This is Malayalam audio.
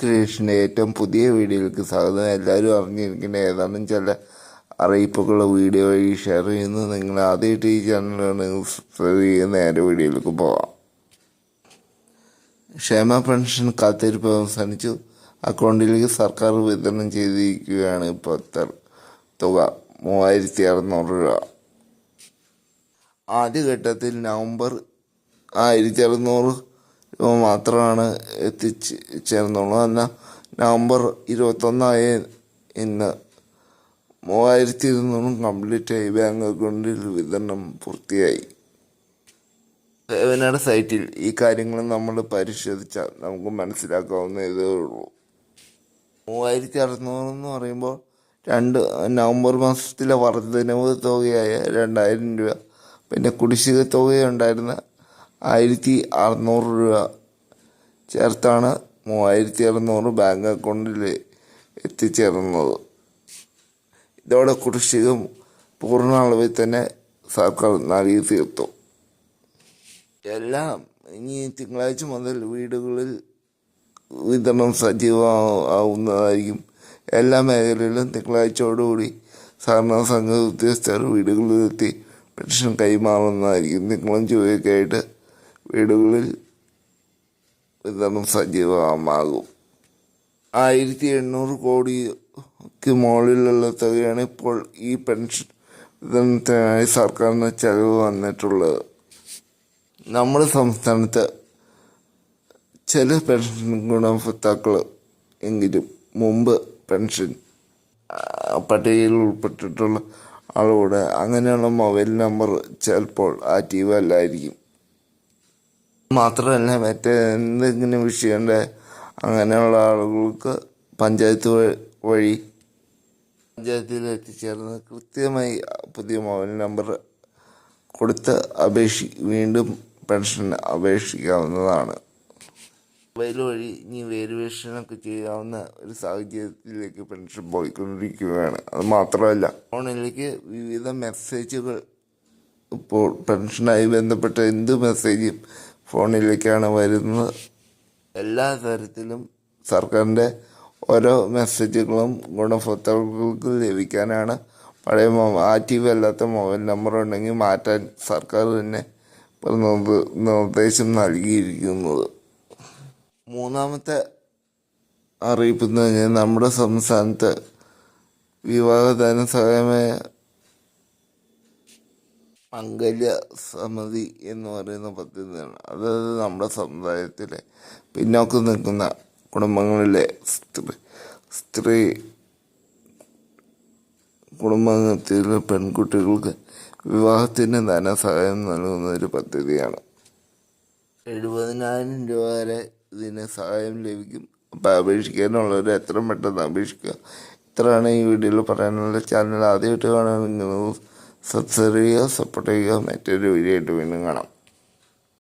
ക്രിയേഷന്റെ ഏറ്റവും പുതിയ വീഡിയോയിലേക്ക് സ്വാഗതം. എല്ലാവരും അറിഞ്ഞിരിക്കേണ്ട ഏതാനും ചില അറിയിപ്പുകൾ വീഡിയോ വഴി ഷെയർ ചെയ്യുന്നത് നിങ്ങൾ ആദ്യമായിട്ട് ഈ ചാനലാണ് സബ്സ്ക്രൈബ് ചെയ്യുന്ന നേരെ വീഡിയോയിലേക്ക് പോവാം. ക്ഷേമ പെൻഷൻ കാത്തിരിപ്പ് അവസാനിച്ചു. അക്കൗണ്ടിലേക്ക് സർക്കാർ വിതരണം ചെയ്തിരിക്കുകയാണ് ഇപ്പോൾ തുക. മൂവായിരത്തി അറുന്നൂറ് രൂപ. ആദ്യഘട്ടത്തിൽ നവംബർ ആയിരത്തി അറുന്നൂറ് മാത്രമാണ് എത്തിച്ച് ചേർന്നുള്ളൂ. എന്നാൽ നവംബർ ഇരുപത്തൊന്നായ ഇന്ന് മൂവായിരത്തി ഇരുന്നൂറും കംപ്ലീറ്റ് ആയി ബാങ്ക് അക്കൗണ്ടിൽ വിതരണം പൂർത്തിയായി. സേവനയുടെ സൈറ്റിൽ ഈ കാര്യങ്ങൾ നമ്മൾ പരിശോധിച്ചാൽ നമുക്ക് മനസ്സിലാക്കാവുന്ന ഇതേ ഉള്ളൂ. മൂവായിരത്തി അറുന്നൂറ് എന്ന് പറയുമ്പോൾ രണ്ട് നവംബർ മാസത്തിലെ വർധനവ് തുകയായ രണ്ടായിരം രൂപ. പിന്നെ കുടിശ്ശിക തുകയുണ്ടായിരുന്ന ആയിരത്തി അറുന്നൂറ് രൂപ ചേർത്താണ് മൂവായിരത്തി അറുന്നൂറ് ബാങ്ക് അക്കൗണ്ടിൽ എത്തിച്ചേർന്നത്. ഇതോടെ കുടിശ്ശിക പൂർണ അളവിൽ തന്നെ സർക്കാർ നൽകി തീർത്തു എല്ലാം ഇനി തിങ്കളാഴ്ച മുതൽ വീടുകളിൽ വിതരണം സജീവമാവുന്നതായിരിക്കും എല്ലാ മേഖലയിലും തിങ്കളാഴ്ചയോടുകൂടി സഹകരണ സംഘ ഉദ്യോഗസ്ഥർ വീടുകളിലെത്തി പെൻഷൻ കൈമാറുന്നതായിരിക്കും. തിങ്കളും ചൊവ്വയൊക്കെ ആയിട്ട് വീടുകളിൽ വിതരണം സജീവമാകും. ആയിരത്തി എണ്ണൂറ് കോടിക്ക് മുകളിലുള്ള തുകയാണ് ഇപ്പോൾ ഈ പെൻഷൻ വിതരണത്തിനായി സർക്കാരിന് ചെലവ് വന്നിട്ടുള്ളത്. നമ്മുടെ സംസ്ഥാനത്ത് ചില പെൻഷൻ ഗുണഭോക്താക്കൾ എങ്കിലും മുമ്പ് പെൻഷൻ പട്ടികയിൽ ഉൾപ്പെട്ടിട്ടുള്ള ആളുകൂടെ അങ്ങനെയുള്ള മൊബൈൽ നമ്പർ ചിലപ്പോൾ ആക്റ്റീവ് അല്ലായിരിക്കും. മാത്രമല്ല മറ്റേ എന്തെങ്കിലും വിഷയമുണ്ട് അങ്ങനെയുള്ള ആളുകൾക്ക് പഞ്ചായത്ത് വഴി പഞ്ചായത്തിൽ എത്തിച്ചേർന്ന് കൃത്യമായി പുതിയ മൊബൈൽ നമ്പർ കൊടുത്ത് അപേക്ഷി വീണ്ടും പെൻഷൻ അപേക്ഷിക്കാവുന്നതാണ്. മൊബൈൽ വഴി ഇനി വേരിയേഷനൊക്കെ ചെയ്യാവുന്ന ഒരു സാഹചര്യത്തിലേക്ക് പെൻഷൻ പോയിക്കൊണ്ടിരിക്കുകയാണ്. അത് മാത്രമല്ല ഫോണിലേക്ക് വിവിധ മെസ്സേജുകൾ ഇപ്പോൾ പെൻഷനായി ബന്ധപ്പെട്ട എന്ത് മെസ്സേജും ഫോണിലേക്കാണ് വരുന്നത്. എല്ലാ തരത്തിലും സർക്കാരിന്റെ ഓരോ മെസ്സേജുകളും ഗുണഭോക്താക്കൾക്ക് ലഭിക്കാനാണ്. പഴയ ആക്റ്റീവ് അല്ലാത്ത മൊബൈൽ നമ്പർ ഉണ്ടെങ്കിൽ മാറ്റാൻ സർക്കാർ തന്നെ നിർദ്ദേശം നൽകിയിരിക്കുന്നത്. മൂന്നാമത്തെ അറിയിപ്പ് എന്ന് പറഞ്ഞാൽ നമ്മുടെ സംസ്ഥാനത്ത് വിവാഹ ധനസഹായമായ മംഗല്യ സമിതി എന്ന് പറയുന്ന പദ്ധതിയാണ് അതായത് നമ്മുടെ സമുദായത്തിലെ പിന്നോക്കം നിൽക്കുന്ന കുടുംബങ്ങളിലെ സ്ത്രീ സ്ത്രീ കുടുംബത്തിലെ പെൺകുട്ടികൾക്ക് വിവാഹത്തിന് ധനസഹായം നൽകുന്ന ഒരു പദ്ധതിയാണ്. എഴുപതിനായിരം രൂപ വരെ ഇതിന് സഹായം ലഭിക്കും. അപ്പോൾ അപേക്ഷിക്കാനുള്ളവർ എത്രയും പെട്ടെന്ന് അപേക്ഷിക്കുക. ഇത്രയാണ് ഈ വീഡിയോയിൽ പറയാനുള്ള ചാനൽ. ആദ്യമായിട്ട് കാണുകയാണെങ്കിൽ ചെയ്യുക സപ്പോർട്ട് ചെയ്യുക മറ്റൊരു വീഡിയോ ആയിട്ട് വീണ്ടും കാണാം.